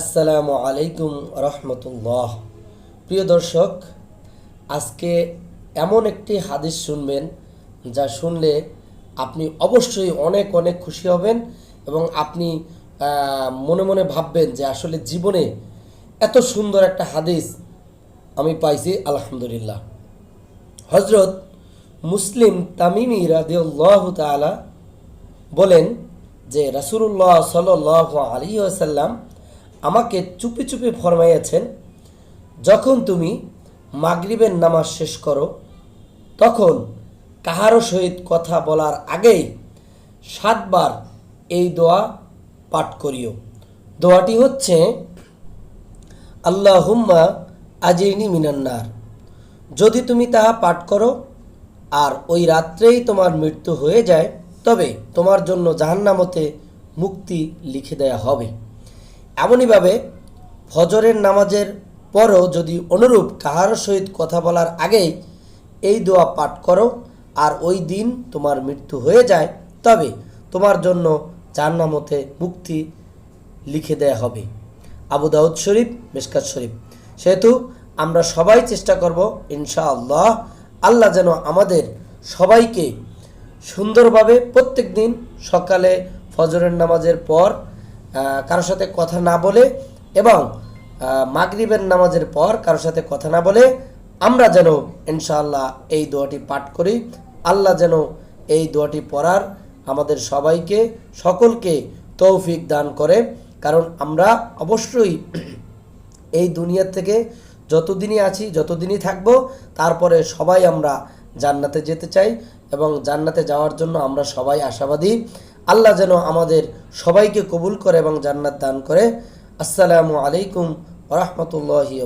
আসসালামু আলাইকুম রহমতুল্লাহ। প্রিয় দর্শক, আজকে এমন একটি হাদিস শুনবেন যা শুনলে আপনি অবশ্যই অনেক অনেক খুশি হবেন এবং আপনি মনে মনে ভাববেন যে আসলে জীবনে এত সুন্দর একটা হাদিস আমি পাইছি, আলহামদুলিল্লাহ। হজরত মুসলিম তামিমি রাদিউল্লাহ তালা বলেন যে রাসুল্লাহ সাল আলী আসাল্লাম আমাকে চুপি চুপি ফরমাইয়াছেন, যখন তুমি মাগরিবের নামাজ শেষ করো, তখন কাহারও সহিত কথা বলার আগেই সাতবার এই দোয়া পাঠ করিও। দোয়াটি হচ্ছে আল্লাহ হুম্মা আজিনি মিনান্নার যদি তুমি তাহা পাঠ করো, আর ওই রাত্রেই তোমার মৃত্যু হয়ে যায়, তবে তোমার জন্য জাহান্নামতে মুক্তি লিখে দেয়া হবে। এমনইভাবে ফজরের নামাজের পরও যদি অনুরূপ কাহারও সহিত কথা বলার আগেই এই দোয়া পাঠ করো, আর ওই দিন তোমার মৃত্যু হয়ে যায়, তবে তোমার জন্য জাহান্নামতে মুক্তি লিখে দেয়া হবে। আবু দাউদ শরীফ, মিসকাত শরীফ। সেহেতু আমরা সবাই চেষ্টা করব, ইনশাআল্লাহ, আল্লাহ আল্লাহ যেন আমাদের সবাইকে সুন্দরভাবে প্রত্যেক দিন সকালে ফজরের নামাজের পর কারোর সাথে কথা না বলে এবং মাগরিবের নামাজের পর কারোর সাথে কথা না বলে আমরা যেন ইনশাআল্লাহ এই দোয়াটি পাঠ করি। আল্লাহ যেন এই দোয়াটি পড়ার আমাদের সবাইকে, সকলকে তৌফিক দান করে। কারণ আমরা অবশ্যই এই দুনিয়া থেকে যতদিনই আছি, যতদিনই থাকব, তারপরে সবাই আমরা জান্নাতে যেতে চাই এবং জান্নাতে যাওয়ার জন্য আমরা সবাই আশাবাদী। আল্লাহ যেন আমাদের সবাইকে কবুল করে এবং জান্নাত দান করে। আসসালামু আলাইকুম রহমতুল্লাহি